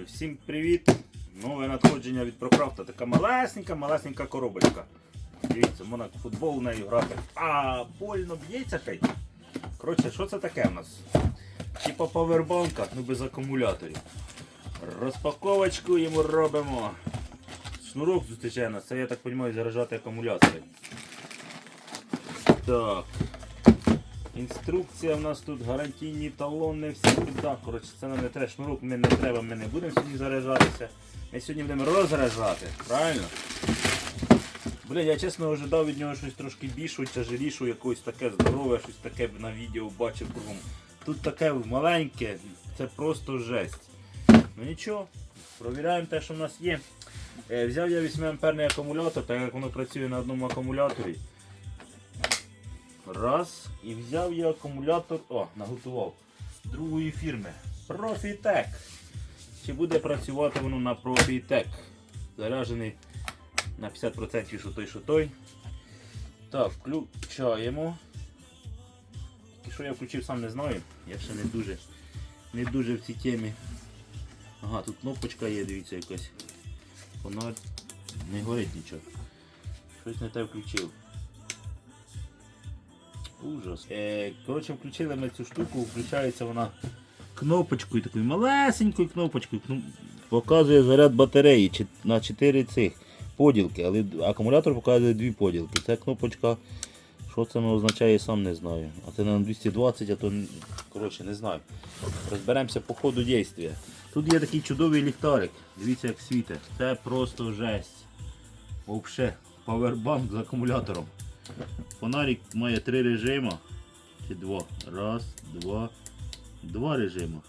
Всім привіт! Нове надходження від Прокрафта. Така малесенька, малесенька коробочка. Дивіться, можна в футбол в неї грати. А, больно б'ється хай. Коротше, що це таке в нас? Типа павербанка, ну без акумуляторів. Розпаковочку йому робимо. Шнурок зустрічає нас, це я так розумію заряджати акумулятори. Так. Інструкція в нас тут гарантійні талони, всі туди. Коротше, це нам не треба шнурок, ми не треба, ми не будемо сьогодні заряджатися. Ми сьогодні будемо розряджати, правильно? Блін, я чесно ожидав від нього щось трошки більшого, тяжелішого, якогось таке здорове, щось таке на відео бачив кругом. Тут таке маленьке, це просто жесть. Ну нічого, провіряємо те, що в нас є. Е, взяв я 8 амперний акумулятор, так як воно працює на одному акумуляторі. Раз. І взяв я акумулятор, о, наготував. Другої фірми. Profitec. Чи буде працювати воно на Profitec? Заряджений на 50% що той, що той. Так, включаємо. Що я включив, сам не знаю. Я ще не дуже не дуже в цій темі. Ага, тут кнопочка є, дивіться якась. Вона не горить нічого. Щось не те включив. Ужас. Е, коротше, включили ми цю штуку, включається вона кнопочкою, такою малесенькою кнопочкою. Кну- Показує заряд батареї на 4 цих поділки, але акумулятор показує дві поділки. Ця кнопочка, що це означає, сам не знаю. А це на 220, а то коротше не знаю. Розберемося по ходу дійства. Тут є такий чудовий ліхтарик. Дивіться, як світить. Це просто жесть. Взагалі, павербанк з акумулятором. Фонарик має три режими. Чи два. Раз, два. Два режими.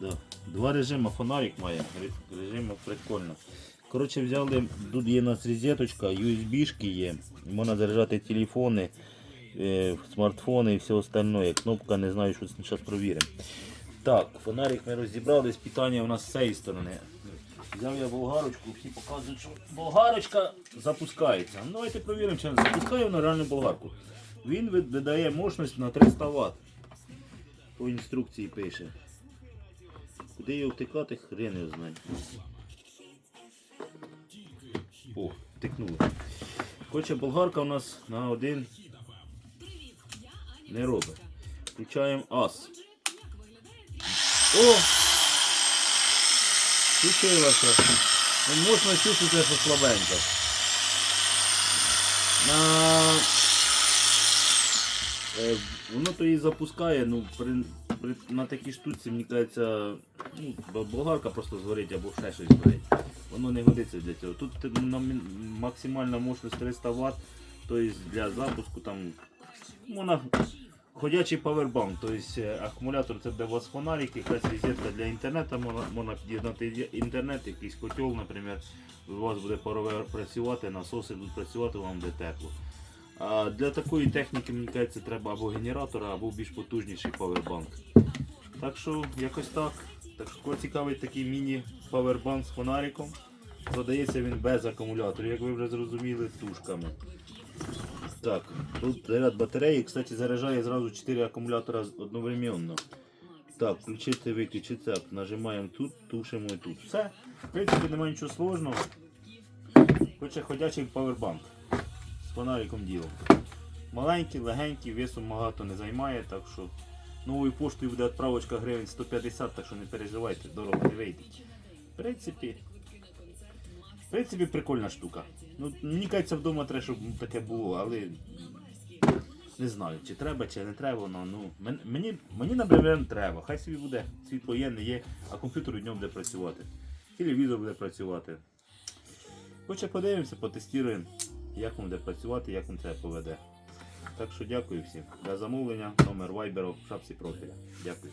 Да. Два режими фонарик має. Ре- Режими прикольно. Коротше, взяли, тут є у нас розеточка, USB-шки є. Можна заряджати телефони, е, смартфони і все остальне. Кнопка, не знаю, що зараз провіримо. Так, фонарик ми розібрали, питання у нас з цієї сторони. Взяв я болгарочку, всі показують, що болгарочка запускається. Ну, давайте перевіримо, чи запускає вона реально болгарку. Він вид- видає мощність на 300 Вт. По інструкції пише. Куди його втикати, хрен його знає. О, втикнули. Коротше, болгарка у нас на один не робить. Включаємо ас. О! Включилася. Ну, можна чувствувати, що слабенько. На... Е, воно то її запускає, ну, при, при, на такій штуці, мені кажеться, ну, болгарка просто згорить або ще щось згорить. Воно не годиться для цього. Тут на максимальна мощність 300 Вт, тобто для запуску там можна Ходячий павербанк, тобто акумулятор це де у вас фонарик, якась розетка для інтернету, можна, під'єднати інтернет, якийсь котел, наприклад, у вас буде парове працювати, насоси будуть працювати, вам буде тепло. А для такої техніки, мені кажеться, треба або генератор, або більш потужніший павербанк. Так що якось так. Так що кого цікавить такий міні-павербанк з фонариком. Продається він без акумуляторів, як ви вже зрозуміли, тушками. Так, тут заряд батареї, кстати, заряджає зразу 4 акумулятора одновременно. Так, включити, виключити, так, нажимаємо тут, тушимо і тут. Все. В принципі, немає нічого сложного. Хоче ходячий павербанк з фонариком ділом. Маленький, легенький, весом багато не займає, так що новою поштою буде відправочка гривень 150, так що не переживайте, дорого не вийде. В принципі, в принципі, прикольна штука. Ну, мені кажеться, вдома треба, щоб таке було, але не знаю, чи треба, чи не треба воно. Ну, мен- мені, мені наприклад, треба. Хай собі буде. Світло є, не є, а комп'ютер днем буде працювати. Телевізор буде працювати. Хоче подивимося, потестуємо, як він буде працювати, як він це поведе. Так що дякую всім. Для замовлення номер вайберу в шапці профіля. Дякую.